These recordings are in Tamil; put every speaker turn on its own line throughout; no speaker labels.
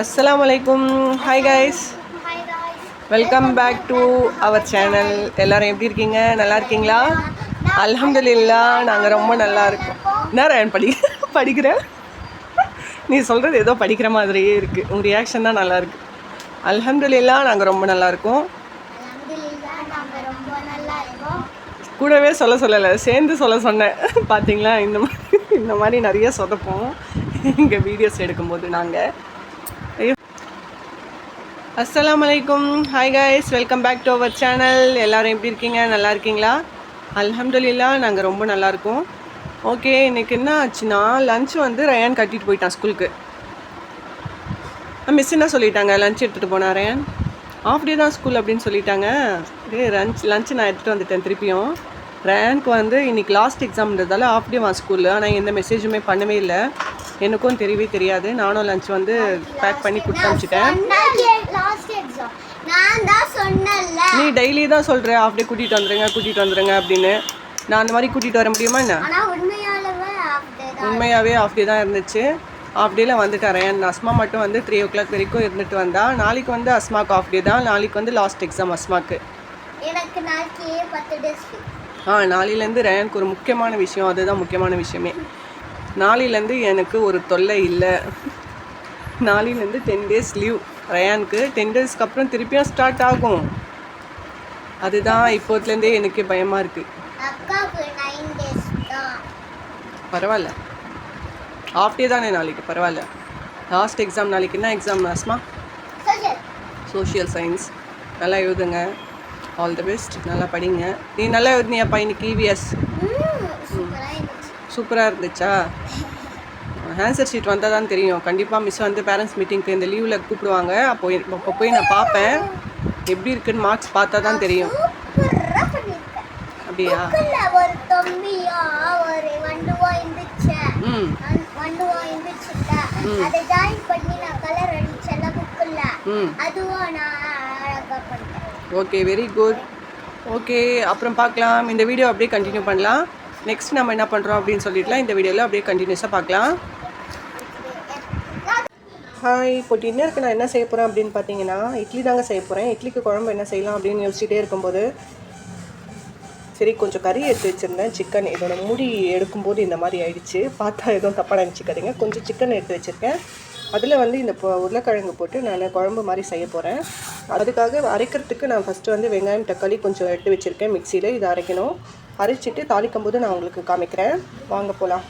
அஸ்லாம் வலைக்கும் hi guys welcome back to our channel எல்லோரும் எப்படி இருக்கீங்க நல்லா இருக்கீங்களா அலமதுல்லா நாங்கள் ரொம்ப நல்லா இருக்கோம் நேரம் படி படிக்கிறேன் நீ சொல்கிறது ஏதோ படிக்கிற மாதிரியே இருக்குது உங்கள் ரியாக்ஷன் தான் நல்லாயிருக்கு அலமதுல்லா நாங்கள் ரொம்ப நல்லா இருக்கோம் கூடவே சொல்ல சொல்லலை சேர்ந்து சொல்ல சொன்னேன் பார்த்தீங்களா இந்த மாதிரி இந்த மாதிரி நிறைய சொதப்போம் எங்கள் வீடியோஸ் எடுக்கும்போது நாங்கள் அஸ்லாம் வலைக்கும் hi guys welcome back to our channel எல்லோரும் எப்படி இருக்கீங்க நல்லா இருக்கீங்களா அலமதுல்லா நாங்கள் ரொம்ப நல்லாயிருக்கோம் ஓகே இன்றைக்கி என்ன ஆச்சுன்னா லன்ச் வந்து ரயான் கட்டிட்டு போயிட்டான் ஸ்கூலுக்கு மிஸ் என்ன சொல்லிட்டாங்க லன்ச் எடுத்துகிட்டு போனா ரயான் ஆஃப் டே தான் ஸ்கூல் அப்படின்னு சொல்லிட்டாங்க இது லன்ச் லன்ச் நான் எடுத்துகிட்டு வந்துட்டேன் திருப்பியும் ரயானுக்கு வந்து இன்றைக்கி லாஸ்ட் எக்ஸாம்ன்றதால ஆஃப் டே வா ஸ்கூலில் ஆனால் எந்த மெசேஜுமே பண்ணவே இல்லை எனக்கும் தெரியவே தெரியாது நானும் லன்ச் வந்து பேக் பண்ணி கொடுத்து அனுப்பிச்சிட்டேன் நீ டெய்லி தான் சொல்கிற அப்படியே கூட்டிகிட்டு வந்துடுங்க கூட்டிகிட்டு வந்துடுங்க அப்படின்னு நான் அந்த மாதிரி கூட்டிகிட்டு வர முடியுமா என்ன உண்மையாகவே ஆஃப் டே தான் இருந்துச்சு ஆஃப் டேயில் வந்துட்டாரேன் என் அஸ்மா மட்டும் வந்து த்ரீ ஓ கிளாக் வரைக்கும் இருந்துட்டு வந்தா நாளைக்கு வந்து அஸ்மாக்கு ஆஃப் டே தான் நாளைக்கு வந்து லாஸ்ட் எக்ஸாம் அஸ்மாக்கு ஆ நாளையிலேருந்து ரயானுக்கு ஒரு முக்கியமான விஷயம் அதுதான் முக்கியமான விஷயமே நாளையிலேருந்து எனக்கு ஒரு தொல்லை இல்லை நாளையிலேருந்து டென் டேஸ் லீவ் ரயானுக்கு டென் டேஸ்க்கு அப்புறம் திருப்பியும் ஸ்டார்ட் ஆகும் அதுதான் இப்போத்துலேருந்தே எனக்கு பயமாக இருக்குது பரவாயில்ல ஆஃப் டே தானே நாளைக்கு பரவாயில்ல லாஸ்ட் எக்ஸாம் நாளைக்கு என்ன எக்ஸாம் ஆஸ்மா சோஷியல் சயின்ஸ் நல்லா எழுதுங்க ஆல் தி பெஸ்ட் நல்லா படிங்க நீ நல்லா எழுதுனியா பையனுக்கு இவிஎஸ் சூப்பராக இருந்துச்சா ஆன்சர் ஷீட் வந்தால் தான் தெரியும் கண்டிப்பாக மிஸ் வந்து பேரண்ட்ஸ் மீட்டிங்க்கு இந்த லீவில் கூப்பிடுவாங்க அப்போ அப்போ போய் நான் பார்ப்பேன் எப்படி இருக்குன்னு மார்க்ஸ் பார்த்தா தான் தெரியும் அப்படியா ஓகே வெரி குட் ஓகே அப்புறம் பார்க்கலாம் இந்த வீடியோ அப்படியே கண்டினியூ பண்ணலாம் நெக்ஸ்ட் நம்ம என்ன பண்ணுறோம் அப்படின்னு சொல்லிட்டுலாம் இந்த வீடியோவில் அப்படியே கண்டினியூஸாக பார்க்கலாம் ஹாய் இப்போ டின்னருக்கு நான் என்ன செய்ய போகிறேன் அப்படின்னு பார்த்தீங்கன்னா இட்லி தாங்க செய்ய போகிறேன் இட்லிக்கு குழம்பு என்ன செய்யலாம் அப்படின்னு யோசிச்சுட்டே இருக்கும்போது சரி கொஞ்சம் கறி எடுத்து வச்சுருந்தேன் சிக்கன் இதோட மூடி எடுக்கும்போது இந்த மாதிரி ஆயிடுச்சு பார்த்தா எதுவும் தப்பாக நினச்சிக்காதீங்க கொஞ்சம் சிக்கன் எடுத்து வச்சுருக்கேன் அதில் வந்து இந்த உருளைக்கிழங்கு போட்டு நான் குழம்பு மாதிரி செய்ய போகிறேன் அதுக்காக அரைக்கிறதுக்கு நான் ஃபஸ்ட்டு வந்து வெங்காயம் தக்காளி கொஞ்சம் எடுத்து வச்சுருக்கேன் மிக்சியில் இதை அரைக்கணும் அரைச்சிட்டு தாளிக்கும் போது நான் உங்களுக்கு காமிக்கிறேன் வாங்க போகலாம்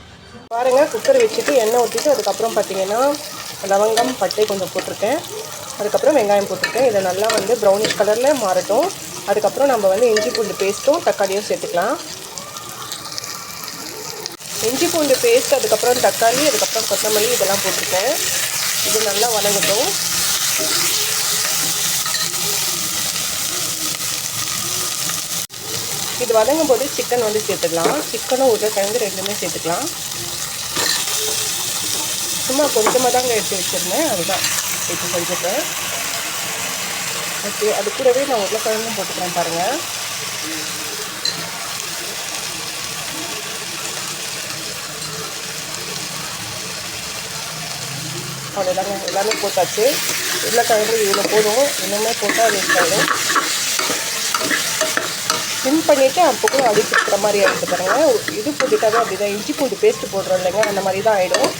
பாருங்கள் குக்கர் வச்சுட்டு எண்ணெய் ஊற்றிட்டு அதுக்கப்புறம் பார்த்தீங்கன்னா லவங்கம் பட்டை கொஞ்சம் போட்டிருக்கேன் அதுக்கப்புறம் வெங்காயம் போட்டிருக்கேன் இதை நல்லா வந்து ப்ரௌனிஷ் கலரில் மாறட்டும் அதுக்கப்புறம் நம்ம வந்து இஞ்சி பூண்டு பேஸ்ட்டும் தக்காளியும் சேர்த்துக்கலாம் இஞ்சி பூண்டு பேஸ்ட் அதுக்கப்புறம் தக்காளி அதுக்கப்புறம் கொத்தமல்லி இதெல்லாம் போட்டிருக்கேன் இது நல்லா வதங்கட்டும் இது வதங்கும் போது சிக்கன் வந்து சேர்த்துக்கலாம் சிக்கனும் உருளைக்கிழங்கு ரெண்டுமே சேர்த்துக்கலாம் சும்மா கொஞ்சமாக தாங்க எடுத்து வச்சுருந்தேன் அதுதான் இப்போ செஞ்சுட்டேன் ஓகே அது கூடவே நான் உருளைக்கிழங்கும் போட்டுக்கிறேன் பாருங்கள் அவ்வளோதாங்க எல்லாமே போட்டாச்சு உருளைக்கிழங்கு இவ்வளோ போதும் இன்னுமே போட்டால் அது இருக்காது ஸ்பின் பண்ணிவிட்டு அப்போ கூட அடி மாதிரி ஆகிட்டு பாருங்கள் இது போட்டுட்டாவே அப்படிதான் இஞ்சி பூண்டு பேஸ்ட்டு போடுறோம் இல்லைங்க அந்த மாதிரி தான் ஆகிடும்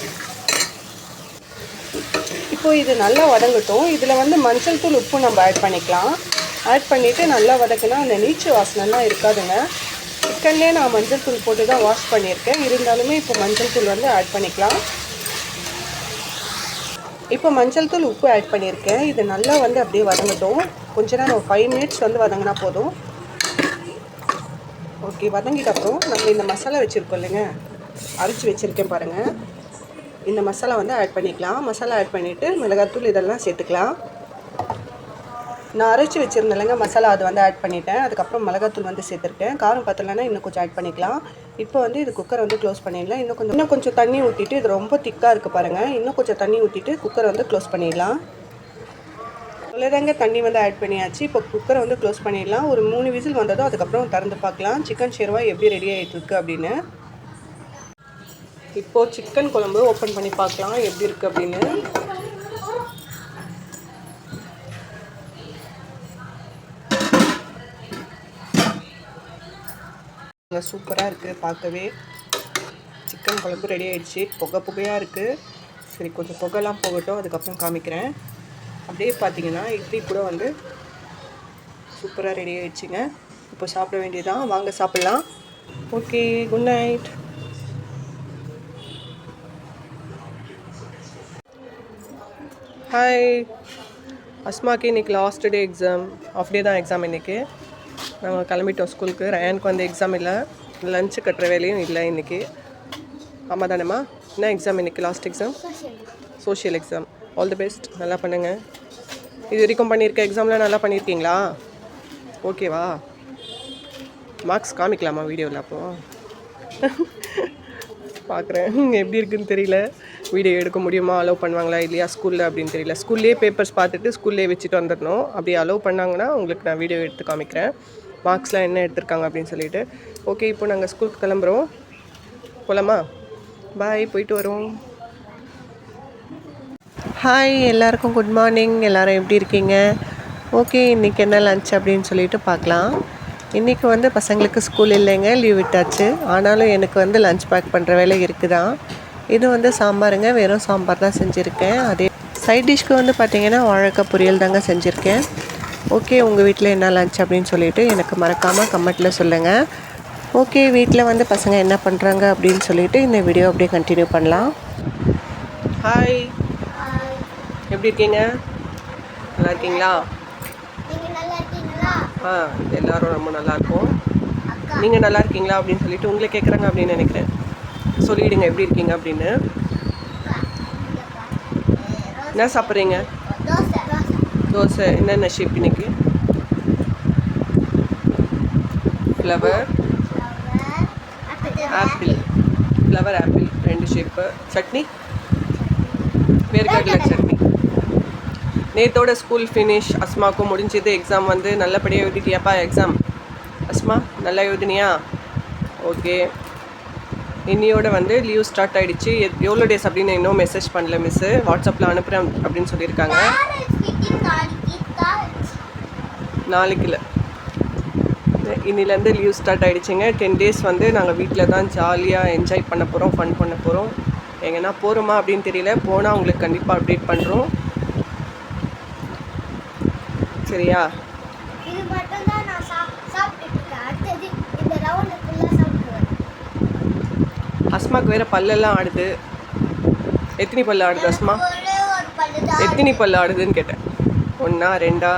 இப்போ இது நல்லா வதங்கட்டும் இதில் வந்து மஞ்சள் தூள் உப்பு நம்ம ஆட் பண்ணிக்கலாம் ஆட் பண்ணிவிட்டு நல்லா வதக்கினா அந்த நீச்சு வாசனைலாம் இருக்காதுங்க சிக்கன்லேயே நான் மஞ்சள் தூள் போட்டு தான் வாஷ் பண்ணியிருக்கேன் இருந்தாலுமே இப்போ மஞ்சள் தூள் வந்து ஆட் பண்ணிக்கலாம் இப்போ மஞ்சள் தூள் உப்பு ஆட் பண்ணியிருக்கேன் இது நல்லா வந்து அப்படியே வதங்கட்டும் கொஞ்ச நேரம் ஒரு ஃபைவ் மினிட்ஸ் வந்து வதங்கினா போதும் ஓகே வதங்கிட்ட அப்புறம் நம்ம இந்த மசாலா வச்சுருக்கோம் இல்லைங்க அரைச்சி வச்சுருக்கேன் பாருங்கள் இந்த மசாலா வந்து ஆட் பண்ணிக்கலாம் மசாலா ஆட் பண்ணிவிட்டு மிளகாத்தூள் இதெல்லாம் சேர்த்துக்கலாம் நான் அரைச்சி வச்சுருந்தேங்க மசாலா அது வந்து ஆட் பண்ணிட்டேன் அதுக்கப்புறம் மிளகாத்தூள் வந்து சேர்த்துருக்கேன் காரம் பார்த்தலன்னா இன்னும் கொஞ்சம் ஆட் பண்ணிக்கலாம் இப்போ வந்து இது குக்கரை வந்து க்ளோஸ் பண்ணிடலாம் இன்னும் கொஞ்சம் இன்னும் கொஞ்சம் தண்ணி ஊற்றிட்டு இது ரொம்ப திக்காக இருக்குது பாருங்கள் இன்னும் கொஞ்சம் தண்ணி ஊற்றிட்டு குக்கரை வந்து க்ளோஸ் பண்ணிடலாம் அவ்வளோதாங்க தண்ணி வந்து ஆட் பண்ணியாச்சு இப்போ குக்கரை வந்து க்ளோஸ் பண்ணிடலாம் ஒரு மூணு விசில் வந்ததும் அதுக்கப்புறம் திறந்து பார்க்கலாம் சிக்கன் ஷேர்வா எப்படி ரெடி ஆகிட்டு இருக்குது அப்படின்னு இப்போது சிக்கன் குழம்பு ஓப்பன் பண்ணி பார்க்கலாம் எப்படி இருக்குது அப்படின்னு சூப்பராக இருக்குது பார்க்கவே சிக்கன் குழம்பு ரெடி ஆகிடுச்சு புகை புகையாக இருக்குது சரி கொஞ்சம் புகைலாம் போகட்டும் அதுக்கப்புறம் காமிக்கிறேன் அப்படியே பார்த்தீங்கன்னா இட்லி கூட வந்து சூப்பராக ரெடி ஆகிடுச்சிங்க இப்போ சாப்பிட வேண்டியதுதான் வாங்க சாப்பிட்லாம் ஓகே குட் நைட் ஹாய் அஸ்மாக்கு இன்றைக்கி last day exam half day தான் எக்ஸாம் இன்றைக்கி நாங்கள் கிளம்பிட்டோம் ஸ்கூலுக்கு ரயானுக்கு வந்து எக்ஸாம் இல்லை லஞ்சு கட்டுற வேலையும் இல்லை இன்றைக்கி ஆமாம் தானேம்மா என்ன எக்ஸாம் இன்றைக்கி last exam social exam all the best நல்லா பண்ணுங்கள் இது வரைக்கும் பண்ணியிருக்க எக்ஸாம்லாம் நல்லா பண்ணியிருக்கீங்களா ஓகேவா மார்க்ஸ் காமிக்கலாமா வீடியோவில் அப்போது பார்க்குறேன் எப்படி இருக்குன்னு தெரியல வீடியோ எடுக்க முடியுமா அலோவ் பண்ணுவாங்களா இல்லையா ஸ்கூலில் அப்படின்னு தெரியல ஸ்கூல்லேயே பேப்பர்ஸ் பார்த்துட்டு ஸ்கூல்லேயே வச்சுட்டு வந்துடணும் அப்படி அலோவ் பண்ணாங்கன்னா உங்களுக்கு நான் வீடியோ எடுத்து காமிக்கிறேன் மார்க்ஸ்லாம் என்ன எடுத்திருக்காங்க அப்படின்னு சொல்லிட்டு ஓகே இப்போ நாங்கள் ஸ்கூலுக்கு கிளம்புறோம் போகலாமா பாய் போயிட்டு வரோம் ஹாய் எல்லாருக்கும் குட் மார்னிங் எல்லோரும் எப்படி இருக்கீங்க ஓகே இன்றைக்கி என்ன லன்ச் அப்படின்னு சொல்லிட்டு பார்க்கலாம் இன்றைக்கி வந்து பசங்களுக்கு ஸ்கூல் இல்லைங்க லீவ் விட்டாச்சு ஆனாலும் எனக்கு வந்து லன்ச் பேக் பண்ணுற வேலை இருக்குதான் இது வந்து சாம்பாருங்க வெறும் சாம்பார் தான் செஞ்சுருக்கேன் அதே சைட் டிஷ்க்கு வந்து பார்த்திங்கன்னா வாழைக்காய் பொரியல் தாங்க செஞ்சுருக்கேன் ஓகே உங்கள் வீட்டில் என்ன லஞ்ச் அப்படின்னு சொல்லிவிட்டு எனக்கு மறக்காமல் கமெண்ட்டில் சொல்லுங்கள் ஓகே வீட்டில் வந்து பசங்க என்ன பண்ணுறாங்க அப்படின்னு சொல்லிவிட்டு இந்த வீடியோ அப்படியே கண்டினியூ பண்ணலாம் ஹாய் எப்படி இருக்கீங்க நல்லா இருக்கீங்களா ஆ எல்லோரும் ரொம்ப நல்லாயிருக்கும் நீங்கள் நல்லா இருக்கீங்களா அப்படின்னு சொல்லிட்டு உங்களை கேட்குறாங்க அப்படின்னு நினைக்கிறேன் சொல்லிவிடுங்க எப்படி இருக்கீங்க அப்படின்னு என்ன சாப்பிட்றீங்க தோசை என்னென்ன ஷேப் இன்னைக்கு ஃப்ளவர் ஆப்பிள் ஃப்ளவர் ஆப்பிள் ரெண்டு ஷேப்பு சட்னி வேர்க்கடலை சட்னி நேத்தோட ஸ்கூல் ஃபினிஷ் அஸ்மாவுக்கும் முடிஞ்சது எக்ஸாம் வந்து நல்லபடியாக எழுதிட்டியாப்பா எக்ஸாம் அஸ்மா நல்லா எழுதினியா ஓகே இன்னையோட வந்து லீவ் ஸ்டார்ட் ஆயிடுச்சு எவ்வளோ டேஸ் அப்படின்னு இன்னும் மெசேஜ் பண்ணல மிஸ்ஸு வாட்ஸ்அப்பில் அனுப்புகிறேன் அப்படின்னு சொல்லியிருக்காங்க நாளைக்குல இன்னிலேருந்து லீவ் ஸ்டார்ட் ஆகிடுச்சிங்க டென் டேஸ் வந்து நாங்கள் வீட்டில் தான் ஜாலியாக என்ஜாய் பண்ண போகிறோம் ஃபன் பண்ண போகிறோம் எங்கன்னா போகிறோமா அப்படின்னு தெரியல போனால் உங்களுக்கு கண்டிப்பாக அப்டேட் பண்ணுறோம் சரியா அஸ்மாக்கு வேறு பல்லெல்லாம் ஆடுது எத்தனி பல்லு ஆடுது அஸ்மா எத்தனி பல்லு ஆடுதுன்னு கேட்டேன் ஒன்றா ரெண்டா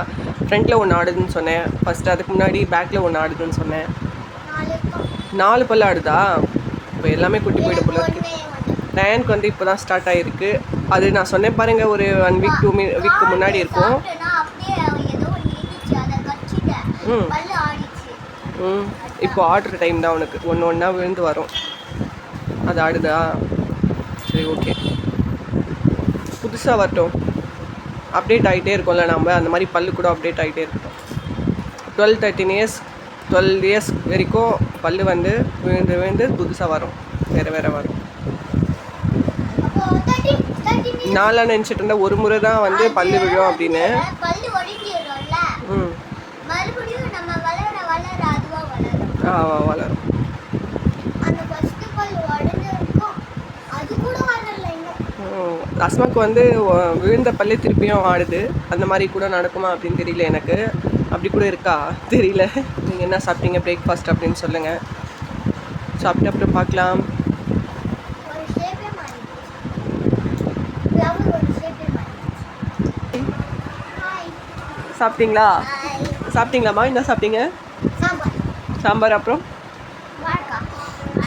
ஃப்ரண்ட்டில் ஒன்று ஆடுதுன்னு சொன்னேன் ஃபஸ்ட்டு அதுக்கு முன்னாடி பேக்கில் ஒன்று ஆடுதுன்னு சொன்னேன் நாலு பல்லு ஆடுதா இப்போ எல்லாமே குட்டி போயிட்டு போல இருக்கு நயனுக்கு வந்து இப்போ தான் ஸ்டார்ட் ஆகிருக்கு அது நான் சொன்னேன் பாருங்கள் ஒரு ஒன் வீக் டூ மீ வீக்கு முன்னாடி இருக்கும் ம் ம் இப்போ ஆடுற டைம் தான் உனக்கு ஒன்று ஒன்றா விழுந்து வரும் அது ஆடுதா சரி ஓகே புதுசாக வரட்டும் அப்டேட் ஆகிட்டே இருக்கோம்ல நம்ம அந்த மாதிரி பல்லு கூட அப்டேட் ஆகிட்டே இருக்கோம் twelve thirteen years twelve years வரைக்கும் பல்லு வந்து விழுந்து விழுந்து புதுசாக வரும் வேறு வேறு வரும் நாலாம் நினச்சிட்டு இருந்தால் ஒரு முறை தான் வந்து பல்லு விழும் அப்படின்னு ம் ஆ வளரும் அஸ்மாக்கு வந்து விழுந்த பள்ளி திருப்பியும் ஆடுது அந்த மாதிரி கூட நடக்குமா அப்படின்னு தெரியல எனக்கு அப்படி கூட இருக்கா தெரியல நீங்கள் என்ன சாப்பிட்டீங்க பிரேக்ஃபாஸ்ட் அப்படின்னு சொல்லுங்கள் சாப்பிட்டு அப்புறம் பார்க்கலாம் சாப்பிட்டீங்களா சாப்பிட்டீங்களாம்மா என்ன சாப்பிட்டீங்க சாம்பார் அப்புறம்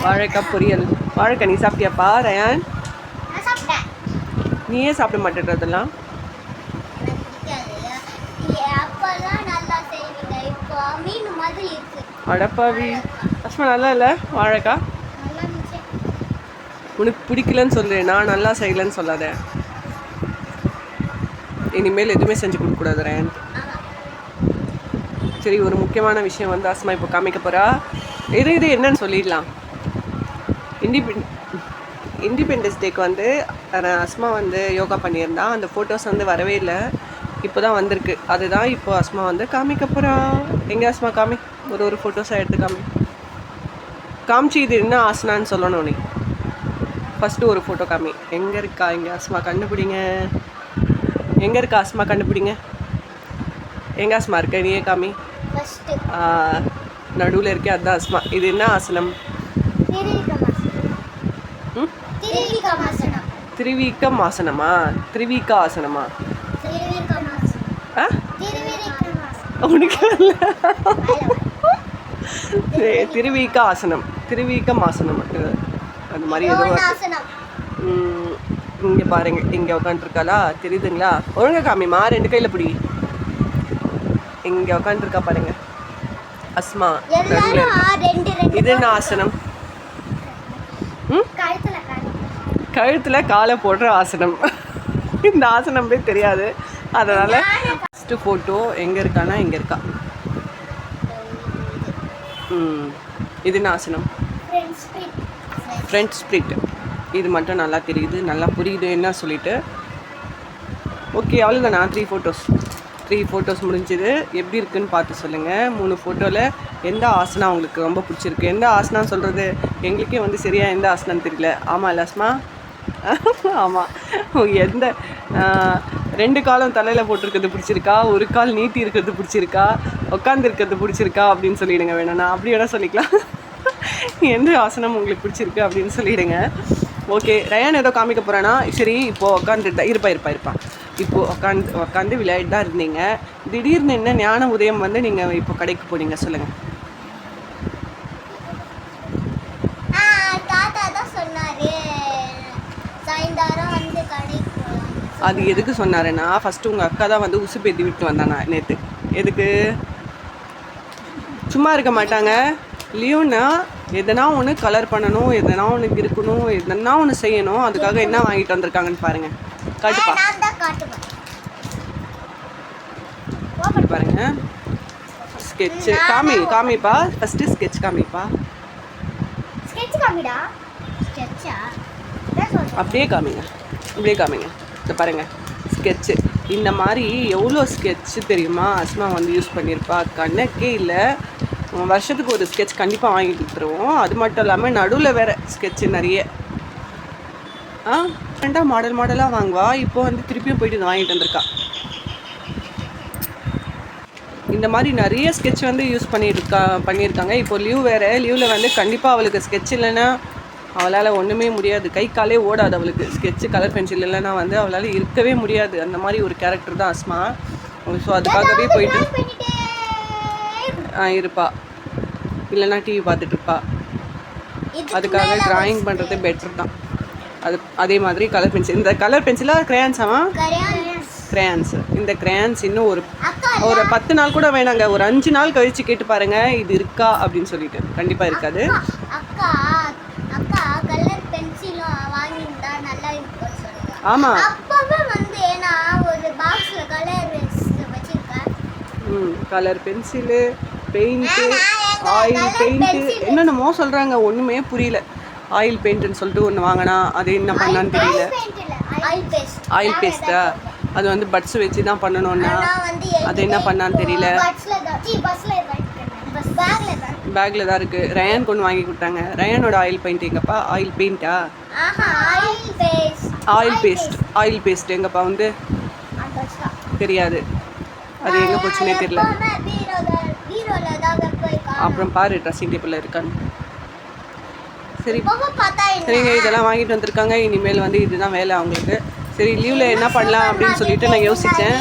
வாழைக்காய் பொரியல் வாழைக்காய் நீ சாப்பிட்டியாப்பா ரயான் நீயே சாப்பிட மாட்டேன்றதெல்லாம் அடப்பாவி அஸ்மா நல்லா இல்லை வாழைக்கா உனக்கு பிடிக்கலன்னு சொல்கிறேன் நான் நல்லா செய்யலன்னு சொல்லாத இனிமேல் எதுவுமே செஞ்சு கொடுக்கூடாதுறேன் சரி ஒரு முக்கியமான விஷயம் வந்து அஸ்மா இப்போ காமிக்க போகிறா இது இது என்னன்னு சொல்லிடலாம் இண்டிபெண்ட் இண்டிபெண்டன்ஸ் டேக்கு வந்து அஸ்மா வந்து யோகா பண்ணியிருந்தா அந்த ஃபோட்டோஸ் வந்து வரவே இல்லை இப்போ தான் வந்திருக்கு அதுதான் இப்போ அஸ்மா வந்து காமிக்க போகிறான் எங்கே அஸ்மா காமி ஒரு ஒரு ஃபோட்டோஸாக எடுத்து காமி காமிச்சு இது என்ன ஆசனான்னு சொல்லணும் நீ ஃபஸ்ட்டு ஒரு ஃபோட்டோ காமி எங்கே இருக்கா இங்கே அஸ்மா கண்டுபிடிங்க எங்கே இருக்கா அஸ்மா கண்டுபிடிங்க எங்கே அஸ்மா இருக்க நீயே காமி நடுவில் இருக்கே அதுதான் அஸ்மா இது என்ன ஆசனம் திருவிக்கம் ஆசனமா திரிவீக்க ஆசனமா திருவிக்க ஆசனம் திருவிக்க ஆசனம் அந்த மாதிரி எதுவும் இங்கே பாருங்க இங்கே உட்காந்துருக்காளா தெரியுதுங்களா ஒழுங்க காமிமா ரெண்டு கையில் பிடி இங்கே உட்காந்துருக்கா பாருங்க அஸ்மா இது என்ன ஆசனம் ம் கழுத்தில் காலை போடுற ஆசனம் இந்த ஆசனம் போய் தெரியாது அதனால் ஃபஸ்ட்டு ஃபோட்டோ எங்கே இருக்கானா இங்கே இருக்கா இது ஆசனம் ஃப்ரெண்ட் ஸ்பிரிட் இது மட்டும் நல்லா தெரியுது நல்லா புரியுது என்ன சொல்லிட்டு ஓகே அவ்வளோதானா த்ரீ ஃபோட்டோஸ் த்ரீ ஃபோட்டோஸ் முடிஞ்சுது எப்படி இருக்குன்னு பார்த்து சொல்லுங்கள் மூணு ஃபோட்டோவில் எந்த ஆசனம் உங்களுக்கு ரொம்ப பிடிச்சிருக்கு எந்த ஆசனம் சொல்கிறது எங்களுக்கே வந்து சரியாக எந்த ஆசனம் தெரியல ஆமாம் லஸ்மா ஆமாம் எந்த ரெண்டு காலம் தலையில் போட்டிருக்கிறது பிடிச்சிருக்கா ஒரு கால் நீட்டி இருக்கிறது பிடிச்சிருக்கா உட்காந்துருக்கிறது பிடிச்சிருக்கா அப்படின்னு சொல்லிடுங்க வேணும்னா அப்படி வேணால் சொல்லிக்கலாம் எந்த ஆசனம் உங்களுக்கு பிடிச்சிருக்கு அப்படின்னு சொல்லிவிடுங்க ஓகே ரயான் ஏதோ காமிக்க போகிறேன்னா சரி இப்போது உட்காந்துட்டு இருப்பா இருப்பா இருப்பா இப்போது உட்காந்து உட்காந்து விளையாடி தான் இருந்தீங்க திடீர்னு என்ன ஞான உதயம் வந்து நீங்கள் இப்போ கடைக்கு போனீங்க சொல்லுங்கள் அது எதுக்கு சொன்னாருன்னா ஃபஸ்ட்டு உங்கள் அக்கா தான் வந்து உசு பேத்தி விட்டு வந்தானா நேற்று எதுக்கு சும்மா இருக்க மாட்டாங்க லியோனா எதனா ஒன்று கலர் பண்ணணும் எதனா ஒன்று இருக்கணும் எதனா ஒன்று செய்யணும் அதுக்காக என்ன வாங்கிட்டு வந்திருக்காங்கன்னு பாருங்க காட்டுப்பா பாருங்க ஸ்கெட்ச் காமி காமிப்பா ஃபஸ்ட்டு ஸ்கெட்ச் காமிப்பா அப்படியே காமிங்க அப்படியே காமிங்க இதை பாருங்கள் ஸ்கெட்சு இந்த மாதிரி எவ்வளோ ஸ்கெட்சு தெரியுமா அஸ்மா வந்து யூஸ் பண்ணியிருப்பா கணக்கே இல்லை வருஷத்துக்கு ஒரு ஸ்கெட்ச் கண்டிப்பாக வாங்கி கொடுத்துருவோம் அது மட்டும் இல்லாமல் நடுவில் வேறு ஸ்கெட்சு நிறைய ஆ ஃப்ரெண்டாக மாடல் மாடலாக வாங்குவா இப்போ வந்து திருப்பியும் போயிட்டு வாங்கிட்டு வந்திருக்கா இந்த மாதிரி நிறைய ஸ்கெட்ச் வந்து யூஸ் பண்ணியிருக்கா பண்ணியிருக்காங்க இப்போ லீவ் வேறு லீவில் வந்து கண்டிப்பாக அவளுக்கு ஸ்கெட்ச் இல்லைன்னா அவளால் ஒன்றுமே முடியாது கை காலே ஓடாது அவளுக்கு ஸ்கெட்சு கலர் பென்சில் இல்லைன்னா வந்து அவளால் இருக்கவே முடியாது அந்த மாதிரி ஒரு கேரக்டர் தான் அஸ்மா ஸோ அதுக்காகவே போயிட்டு ஆ இருப்பா இல்லைன்னா டிவி பார்த்துட்டு இருப்பா அதுக்காக ட்ராயிங் பண்ணுறது பெட்டர் தான் அது அதே மாதிரி கலர் பென்சில் இந்த கலர் பென்சிலாக கிரேயான்ஸாமா கிரேயான்ஸ் இந்த கிரேயான்ஸ் இன்னும் ஒரு ஒரு பத்து நாள் கூட வேணாங்க ஒரு அஞ்சு நாள் கழித்து கேட்டு பாருங்கள் இது இருக்கா அப்படின்னு சொல்லிட்டு கண்டிப்பாக இருக்காது ஆமா அப்பவே வந்து ஏனா ஒரு பாக்ஸ்ல கலர் வச்சிருக்கேன் ம் colour pencil paint oil paint என்னென்னமோ சொல்றாங்க ஒண்ணுமே புரியல ஆயில் பெயிண்ட்னு சொல்லிட்டு ஒன்று வாங்கினா அது என்ன பண்ணான்னு தெரியல ஆயில் பேஸ்டா அது வந்து பட்ஸ் வச்சு தான் பண்ணணும்னா அது என்ன பண்ணான்னு தெரியல பேக்ல தான் இருக்கு ரயான் கொண்டு வாங்கி கொடுத்தாங்க ரயானோட ஆயில் பெயிண்ட் எங்கப்பா ஆயில் பெயிண்டா ஆயில் பேஸ்ட் ஆயில் பேஸ்ட் எங்கப்பா வந்து தெரியாது அது எங்கே போச்சுன்னே தெரியல அப்புறம் பாரு ட்ரெஸ்ஸிங் டேபிளில் இருக்கான்னு சரி சரிங்க இதெல்லாம் வாங்கிட்டு வந்திருக்காங்க இனிமேல் வந்து இதுதான் வேலை அவங்களுக்கு சரி லீவில் என்ன பண்ணலாம் அப்படின்னு சொல்லிட்டு நான் யோசித்தேன்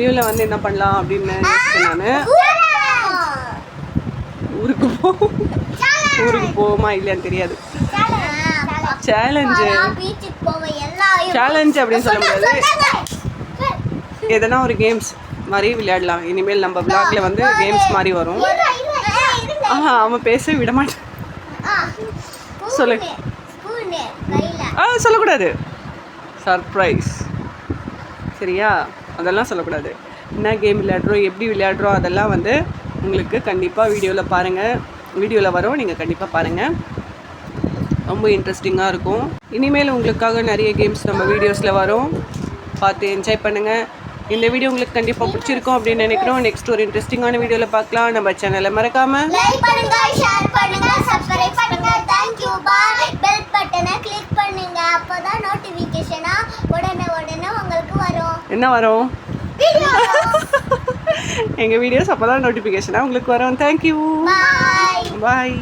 லீவில் வந்து என்ன பண்ணலாம் அப்படின்னு யோசித்தேன் நான் ஊருக்கு போ ஊருக்கு போகுமா இல்லையான்னு தெரியாது சேலஞ்சு சேலஞ்சு அப்படின்னு சொல்ல முடியாது எதனா ஒரு கேம்ஸ் மாதிரி விளையாடலாம் இனிமேல் நம்ம பிளாக்ல வந்து கேம்ஸ் மாதிரி வரும் ஆஹா அவன் பேச விட மாட்டான் சொல்லு ஆ சொல்லக்கூடாது சர்ப்ரைஸ் சரியா அதெல்லாம் சொல்லக்கூடாது என்ன கேம் விளையாடுறோம் எப்படி விளையாடுறோம் அதெல்லாம் வந்து உங்களுக்கு கண்டிப்பாக வீடியோவில் பாருங்கள் வீடியோவில் வரும் நீங்கள் கண்டிப்பாக பாருங்கள் ரொம்ப இன்ட்ரெஸ்டிங்காக இருக்கும் இனிமேல் உங்களுக்காக நிறைய கேம்ஸ் நம்ம வீடியோஸில் வரும் பார்த்து என்ஜாய் பண்ணுங்கள் இந்த வீடியோ உங்களுக்கு கண்டிப்பாக பிடிச்சிருக்கும் அப்படின்னு நினைக்கிறோம் நெக்ஸ்ட் ஒரு இன்ட்ரெஸ்டிங்கான வீடியோவில் பார்க்கலாம் நம்ம சேனலை மறக்காமல் என்ன வரும் எங்கள் வீடியோஸ் அப்போ தான் நோட்டிஃபிகேஷனாக உங்களுக்கு வரும் தேங்க்யூ பாய்